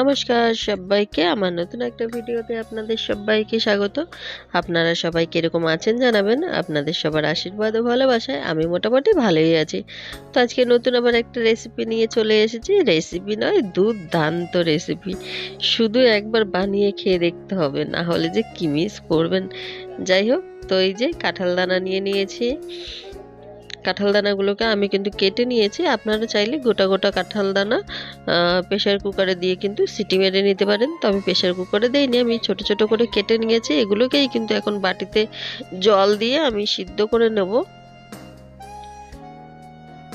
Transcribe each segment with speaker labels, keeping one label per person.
Speaker 1: নমস্কার সবাইকে, আমার নতুন একটা ভিডিওতে আপনাদের সবাইকে স্বাগত। আপনারা সবাই কীরকম আছেন জানাবেন, আপনাদের সবার আশীর্বাদ ও ভালোবাসায় আমি মোটামুটি ভালোই আছি। তো আজকে নতুন আবার একটা রেসিপি নিয়ে চলে এসেছি। রেসিপি নয়, দুর্দান্ত রেসিপি শুধু একবার বানিয়ে খেয়ে দেখতে হবে, না হলে যে কি মিস করবেন। যাই হোক, তো এই যে কাঁঠাল দানা নিয়ে নিয়েছি। কাঁঠাল দানাগুলোকে আমি কিন্তু কেটে নিয়েছি। আপনারা চাইলে গোটা গোটা কাঁঠাল দানা প্রেশার কুকারে দিয়ে কিন্তু সিটি মেরে নিতে পারেন। তো আমি প্রেশার কুকারে দিইনি, আমি ছোট ছোট করে কেটে নিয়েছি। এগুলোকেই কিন্তু এখন বাটিতে জল দিয়ে আমি সিদ্ধ করে নেব।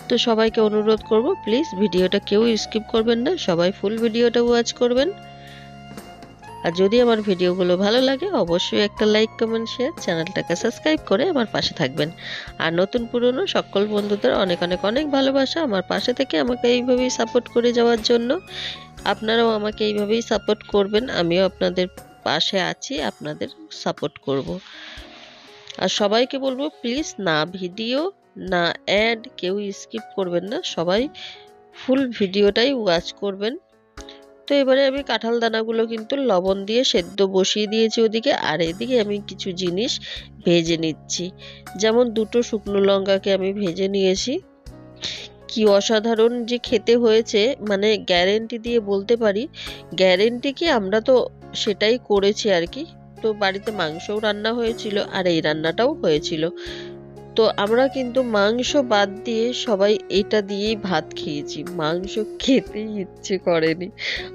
Speaker 1: তো সবাইকে অনুরোধ করব, প্লিজ ভিডিওটা কেউ স্কিপ করবেন না। সবাই ফুল ভিডিওটা ওয়াচ করবেন। আর যদি আমার ভিডিওগুলো ভালো লাগে, অবশ্যই একটা লাইক কমেন্ট শেয়ার চ্যানেলটাকে সাবস্ক্রাইব করে আমার পাশে থাকবেন। আর নতুন পুরনো সকল বন্ধুদের অনেক অনেক অনেক ভালোবাসা আমার পাশে থেকে আমাকে এইভাবেই সাপোর্ট করে যাওয়ার জন্য। আপনারাও আমাকে এইভাবেই সাপোর্ট করবেন, আমিও আপনাদের পাশে আছি, আপনাদের সাপোর্ট করব। আর সবাইকে বলব প্লিজ না ভিডিও না অ্যাড কেউ স্কিপ করবেন না। সবাই ফুল ভিডিওটাই ওয়াচ করবেন। তো এবারে আমি কাঁঠাল দানাগুলো কিন্তু লবণ দিয়ে সেদ্ধ বসিয়ে দিয়েছি ওদিকে। আর এদিকে আমি কিছু জিনিস ভেজে নিচ্ছি। যেমন দুটো শুকনো লঙ্কাকে আমি ভেজে নিয়েছি। কি অসাধারণ যে খেতে হয়েছে মানে গ্যারেন্টি দিয়ে বলতে পারি। গ্যারেন্টি কি আমরা তো সেটাই করেছি আর কি। তো বাড়িতে মাংসও রান্না হয়েছিল আর এই রান্নাটাও হয়েছিল। তো আমরা কিন্তু মাংস বাদ দিয়ে সবাই এটা দিয়েই ভাত খেয়েছি। মাংস খেতেই ইচ্ছে করেনি।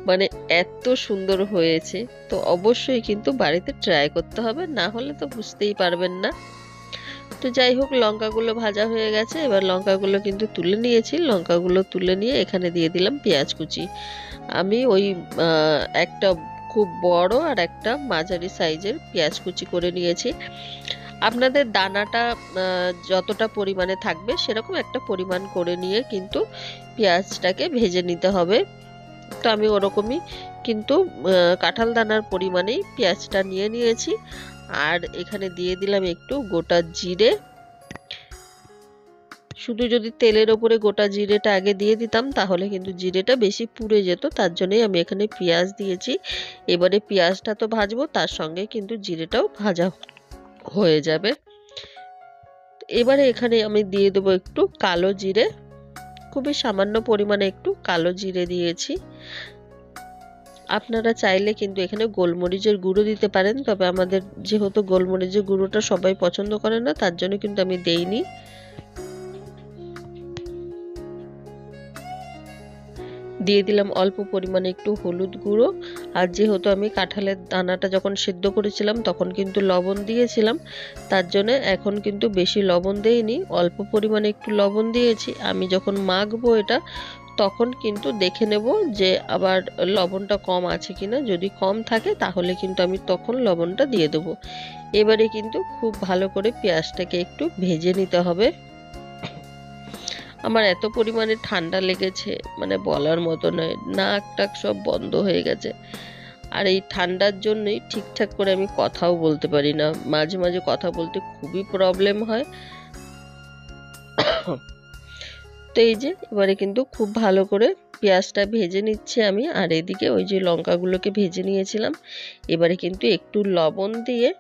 Speaker 1: মানে এত সুন্দর হয়েছে। তো অবশ্যই কিন্তু বাড়িতে ট্রাই করতে হবে, না হলে তো বুঝতেই পারবেন না। তো যাই হোক, লঙ্কাগুলো ভাজা হয়ে গেছে। এবার লঙ্কাগুলো কিন্তু তুলে নিয়েছি। লঙ্কাগুলো তুলে নিয়ে এখানে দিয়ে দিলাম পেঁয়াজ কুচি। আমি ওই একটা খুব বড় আর একটা মাঝারি সাইজের পেঁয়াজ কুচি করে নিয়েছি। আপনাদের দানাটা যতটা পরিমাণে থাকবে সেরকম একটা পরিমাণ করে নিয়ে কিন্তু পেঁয়াজটাকে ভেজে নিতে হবে। তো আমি ওরকমই কিন্তু কাঁঠাল দানার পরিমাণেই পেঁয়াজটা নিয়ে নিয়েছি। আর এখানে দিয়ে দিলাম একটু গোটা জিরে। শুধু যদি তেলের ওপরে গোটা জিরেটা আগে দিয়ে দিতাম, তাহলে কিন্তু জিরেটা বেশি পুড়ে যেত। তার জন্যই আমি এখানে পেঁয়াজ দিয়েছি। এবারে পেঁয়াজটা তো ভাজবো, তার সঙ্গে কিন্তু জিরেটাও ভাজা হয়ে যাবে। এবারে এখানে আমি দিয়ে দেবো একটু কালো জিরে। খুবই সামান্য পরিমাণে একটু কালো জিরে দিয়েছি। আপনারা চাইলে কিন্তু এখানে গোলমরিচের গুঁড়ো দিতে পারেন, তবে আমাদের যেহেতু গোলমরিচের গুঁড়োটা সবাই পছন্দ করে না, তার জন্য কিন্তু আমি দেইনি। দিয়ে দিলাম অল্প পরিমাণে একটু হলুদ গুঁড়ো। আর যেহেতু আমি কাঁঠালের দানাটা যখন সেদ্ধ করেছিলাম, তখন কিন্তু লবণ দিয়েছিলাম। তার জন্য এখন কিন্তু বেশি লবণ দেইনি, অল্প পরিমাণে একটু লবণ দিয়েছি। আমি যখন মাখবো এটা, তখন কিন্তু দেখে নেব যে আবার লবণটা কম আছে কিনা। যদি কম থাকে, তাহলে কিন্তু আমি তখন লবণটা দিয়ে দেবো। এবারে কিন্তু খুব ভালো করে পেঁয়াজটাকে একটু ভেজে নিতে হবে। আমার এত পরিমাণে ঠান্ডা লেগেছে মানে বলার মতো নয়, নাক টাক সব বন্ধ হয়ে গেছে। আর এই ঠান্ডার জন্যই ঠিকঠাক করে আমি কথাও বলতে পারি না। মাঝে মাঝে কথা বলতে খুবই প্রবলেম হয়। তো এই যে, এবারে কিন্তু খুব ভালো করে পেঁয়াজটা ভেজে নিচ্ছে আমি। আর এদিকে ওই যে লঙ্কাগুলোকে ভেজে নিয়েছিলাম। এবারে কিন্তু একটু লবণ দিয়ে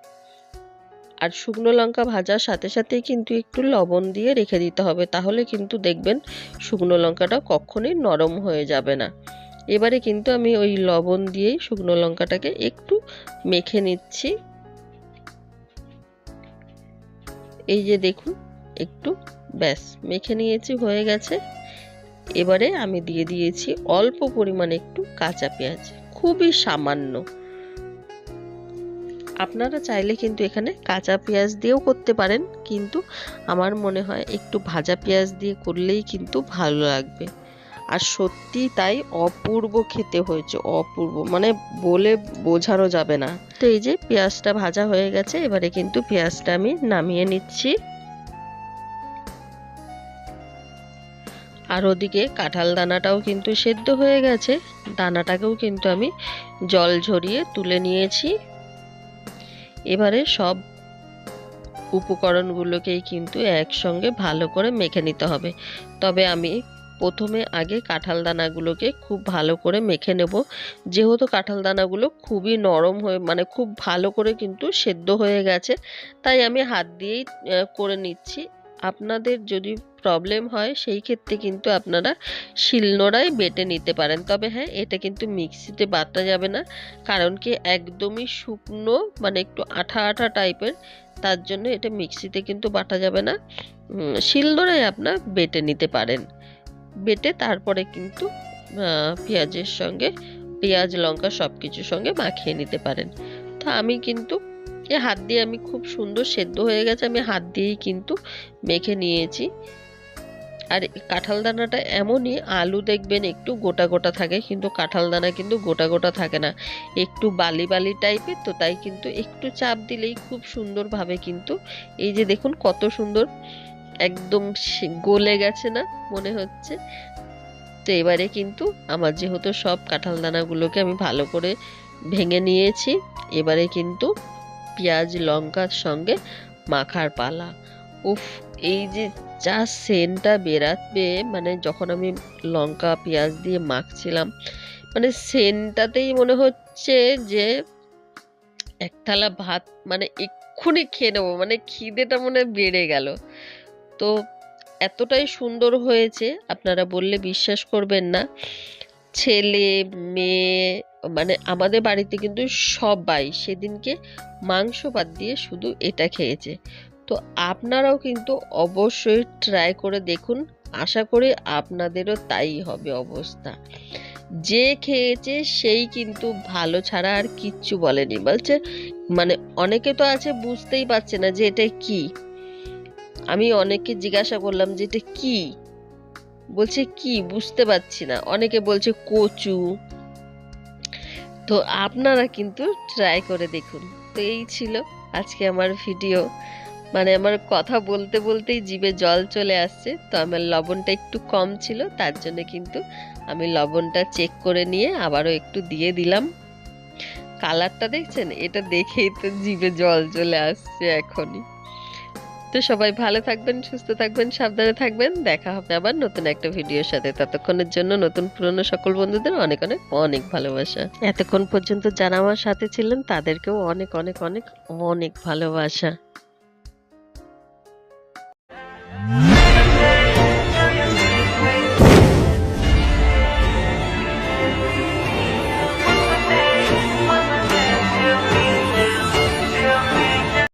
Speaker 1: আর শুকনো লঙ্কা ভাজার সাথে সাথে কিন্তু একটু লবণ দিয়ে রেখে দিতে হবে। তাহলে কিন্তু দেখবেন শুকনো লঙ্কাটা কখনোই নরম হয়ে যাবে না। এবারে কিন্তু আমি ওই লবণ দিয়েই শুকনো লঙ্কাটাকে একটু মেখে নিচ্ছি। এই যে দেখুন, একটু ব্যাস মেখে নিয়েছি, হয়ে গেছে। এবারে আমি দিয়ে দিয়েছি অল্প পরিমাণে একটু কাঁচা পেঁয়াজ, খুবই সামান্য। আপনারা চাইলে কিন্তু এখানে কাঁচা পেঁয়াজ দিয়েও করতে পারেন, কিন্তু আমার মনে হয় একটু ভাজা পেঁয়াজ দিয়ে করলেই কিন্তু ভালো লাগবে। আর সত্যি তাই অপূর্ব খেতে হয়েছে, অপূর্ব। মানে বলে বোঝানো যাবে না। তো এই যে পেঁয়াজটা ভাজা হয়ে গেছে, এবারে কিন্তু পেঁয়াজটা আমি নামিয়ে নিচ্ছি। আর ওদিকে কাঁঠাল দানাটাও কিন্তু সেদ্ধ হয়ে গেছে। দানাটাকেও কিন্তু আমি জল ঝরিয়ে তুলে নিয়েছি। এবারে সব উপকরণগুলোকেই কিন্তু একসঙ্গে ভালো করে মেখে নিতে হবে। তবে আমি প্রথমে আগে কাঁঠাল দানাগুলোকে খুব ভালো করে মেখে নেব। যেহেতু কাঁঠাল দানাগুলো খুবই নরম হয়ে মানে খুব ভালো করে কিন্তু সেদ্ধ হয়ে গেছে, তাই আমি হাত দিয়েই করে নিচ্ছি। আপনাদের যদি প্রবলেম হয়, সেই ক্ষেত্রে কিন্তু আপনারা শিলনোড়ায় বেটে নিতে পারেন। তবে হ্যাঁ এটা কিন্তু মিক্সিতে বাটা যাবে না। কারণ কি, একদমই শুকনো মানে একটু আঠা আঠা টাইপের তার জন্য এটা মিক্সিতে কিন্তু বাটা যাবে না। শিলনোড়ায় আপনার বেটে নিতে পারেন। বেটে তারপরে কিন্তু পেঁয়াজের সঙ্গে, পেঁয়াজ, লঙ্কা সব কিছুর সঙ্গে মাখিয়ে নিতে পারেন। তো আমি কিন্তু এ হাত দিয়ে আমি খুব সুন্দর সেদ্ধ হয়ে গেছে, আমি হাত দিয়েই কিন্তু মেখে নিয়েছি। আর কাঁঠাল দানাটা এমনই, আলু দেখবেন একটু গোটা গোটা থাকে, কিন্তু কাঁঠাল দানা কিন্তু গোটা গোটা থাকে না। একটু বালি বালি টাইপের, তো তাই কিন্তু একটু চাপ দিলেই খুব সুন্দরভাবে কিন্তু এই যে দেখুন কত সুন্দর, একদম গলে গেছে না মনে হচ্ছে। তো এবারে কিন্তু আমার যেহেতু সব কাঁঠাল দানাগুলোকে আমি ভালো করে ভেঙে নিয়েছি, এবারে কিন্তু পেঁয়াজ, লঙ্কার সঙ্গে মাখার পালা। উফ, এই যে যা সেন্টটা বেরাবে মানে যখন আমি লঙ্কা, পেঁয়াজ দিয়ে মাখছিলাম মানে সেন্টটাতেই মনে হচ্ছে যে এক থালা ভাত মানে এক্ষুনি খেয়ে নেব মানে খিদেটা মনে বেড়ে গেল। তো এতটাই সুন্দর হয়েছে, আপনারা বললে বিশ্বাস করবেন না। ছেলে, মেয়ে মানে আমাদের বাড়িতে কিন্তু সবাই সেদিনকে মাংস বাদ দিয়ে শুধু এটা খেয়েছে। তো আপনারাও কিন্তু অবশ্যই ট্রাই করে দেখুন। আশা করি আপনাদেরও তাই হবে অবস্থা। যে খেয়েছে সেই কিন্তু ভালো ছাড়া আর কিচ্ছু বলেনি। বলছে মানে অনেকে তো আছে বুঝতেই পারছে না যে এটা কি। আমি অনেককে জিজ্ঞাসা করলাম যে এটা কি? বলছে, কি? বুঝতে পারছি না। অনেকে বলছে কচু। তো আপনারা কিন্তু ট্রাই করে দেখুন। তো এই ছিল আজকে আমার ভিডিও মানে আমার কথা বলতে বলতেই জিভে জল চলে আসছে, তো আমার লবণটা একটু কম ছিল, তার জন্য কিন্তু আমি লবণটা চেক করে নিয়ে আবারও একটু দিয়ে দিলাম। কালারটা দেখছেন? এটা দেখেই তো জিভে জল চলে আসছে এখনই। তো সবাই ভালো থাকবেন, সুস্থ থাকবেন, সাবধানে থাকবেন। দেখা হবে আবার নতুন একটা ভিডিওর সাথে। ততক্ষণের জন্য নতুন পুরনো সকল বন্ধুদের অনেক অনেক অনেক ভালোবাসা। এতক্ষণ পর্যন্ত যারা আমার সাথে ছিলেন, তাদেরকেও অনেক অনেক অনেক অনেক ভালোবাসা।